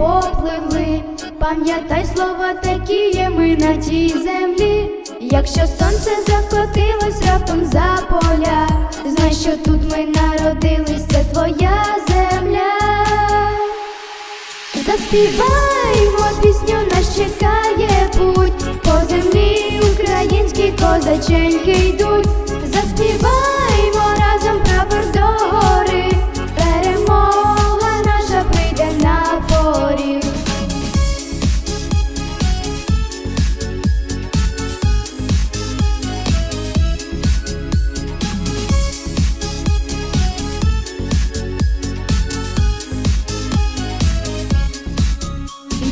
попливли. Пам'ятай слова такі є ми на тій землі. Якщо сонце закотилось раптом за поля, знай, що тут ми народились, це твоя земля. Заспіваймо пісню, нас чекає путь, по землі українські козаченьки йдуть.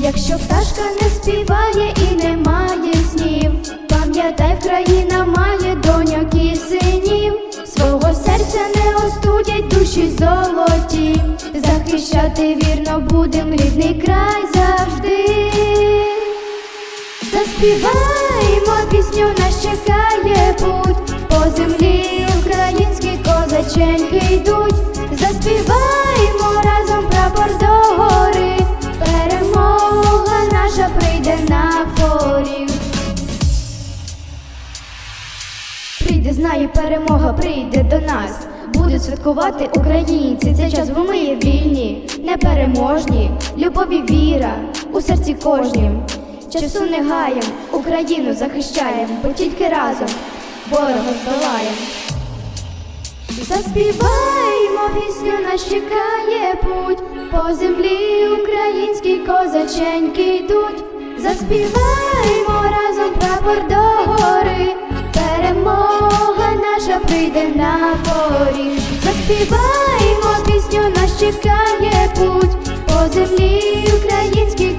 Якщо пташка не співає і не має снів, пам'ятай, країна має доньок і синів, свого серця не остудять душі золоті, захищати вірно будем рідний край завжди. Заспіваймо пісню, нас чекає путь, по землі українські козаченьки йдуть. Прийде, знає, перемога прийде до нас. Будуть святкувати українці. Цей час, бо ми є вільні, непереможні, любові віра у серці кожнім. Часу не гаєм, Україну захищаєм, бо тільки разом ворога здолаєм. Заспіваймо пісню, нас чекає путь, по землі українські козаченьки йдуть. Заспіваймо разом прапор до гори, Заспіваймо пісню, нас чекає путь, по землі українські